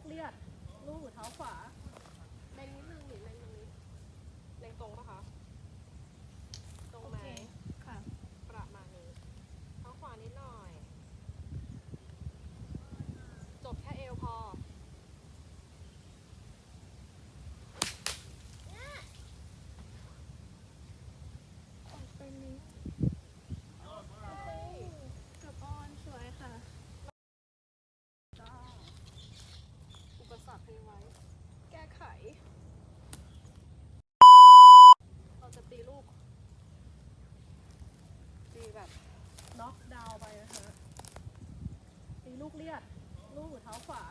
กเลือดลูกหูเท้าขวา ล็อกดาวไปนะฮะตีลูกเลียด ลูกหัวเท้าขวา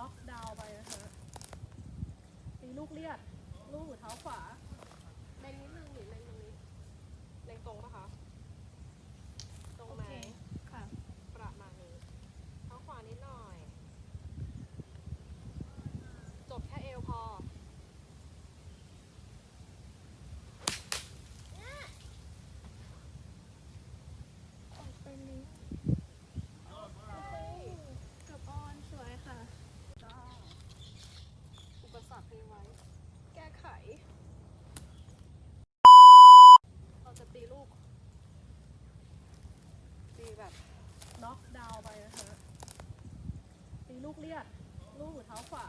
ล็อกดาวไปนะคะตีลูกเลียด ลูกหัวเท้าขวา เราจะตีลูก ตีแบบน็อกดาวน์ไปนะคะตีลูกเลียด ลูกหัวเท้าขวา